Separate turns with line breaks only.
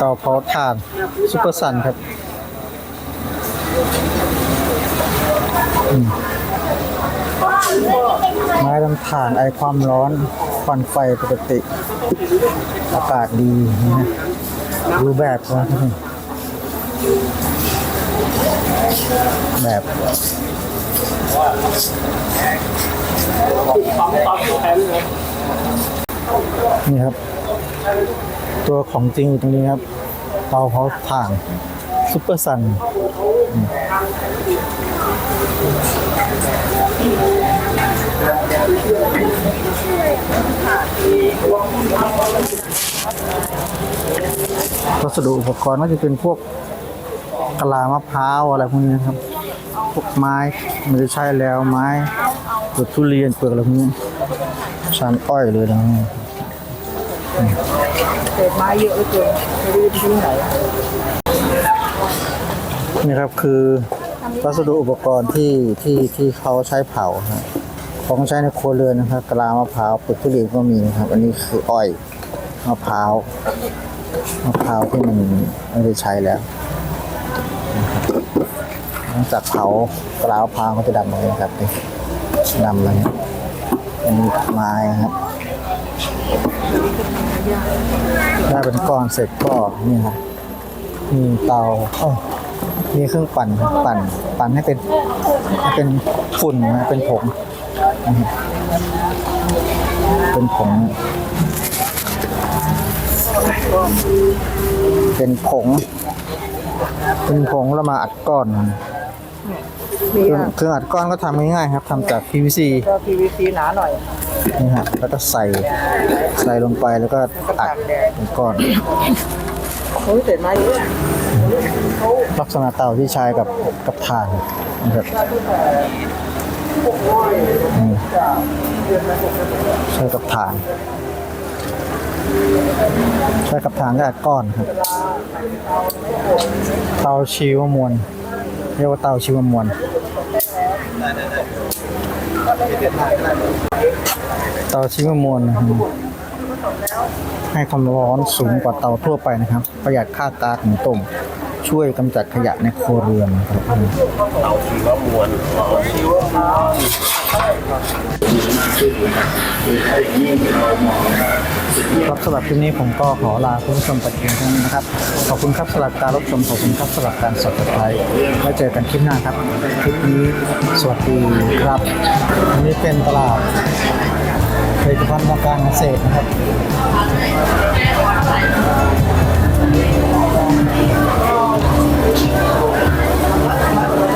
เตาเผาถ่านซุปเปอร์ซันครับมไม้ลำถ่านไอความร้อนควันไฟปกติ อากาศดีนะดูแบบก่อนแบบนี่ครับ ตัวของจริงอยู่ตรงนี้ครับ เตาเผาถ่านซุปเปอร์ซันวัสดุอุปกรณ์ก็จะเป็นพวกกะลามะพร้าวอะไรพวกนี้ครับ พวกไม้มันจะใช้แล้วไม้เปลือกทุเรียนเปลือกอะไรพวกนี้ชานอ้อยเลยนะ
เศษไม้เยอะเหลือเกินไม่รู้จะทิ้งไหน
นี่ครับคือวัสดุอุปกรณ์ที่ที่ที่เขาใช้เผาครับของใช้ในครัวเรือนนะครับกะลามะพร้าวปึกทุเรียนก็มีนะครับ อันนี้คืออ้อยมะพร้าวมะพร้าวที่มันไม่ได้ใช้แล้วหลังจากเผากะลามะพร้าวก็จะดำเลยนะครับดำเลยอันนี้ไม้ครับ ได้เป็นก้อนเสร็จก็นี่ครับมีเตาเอ้มีเครื่องปั่นปั่น ปั่นให้เป็นให้เป็นฝุ่นนะเป็นผงเป็นผง เป็นผง เป็นผงแล้วมาอัดก้อนนะ
มี
เครื่อง
อะ
เครื่องอัดก้อนก็ทำง่ายๆครับทำจาก PVC
ก็ PVC หนาหน่อย
นี่ฮะแล้วก็ใส่ใส่ลงไปแล้วก็อัดเป็นก้อน
โอ้ยเศษไม้เยอะ
ลักษณะเตาที่ใช้กับกับถ่านนะครับอืมใช้กับถ่าน ใช้กับถ่านก็อัดก้อนครับ เตาชีวมวล เรียกว่าเตาชีวมวลเตาชีวมวลนะครับให้ความร้อนสูงกว่าเตาทั่วไปนะครับ ประหยัดค่าก๊าซหุงต้มช่วยกำจัดขยะในครัวเรือนครับ
เตาชีวมวลชีวมวล
ครับสำหรับคลิปนี้ผมก็ขอลาคุณผู้ชมไปเพียงเท่านี้นะครับ ขอบคุณครับสำหรับการรับชมขอบคุณครับสำหรับการสดติดตายไว้เจอกันคลิปหน้าครับ คลิปนี้สวัสดีครับอันนี้เป็นตลาดผลิตภัณฑ์ทางการเกษตรนะครับ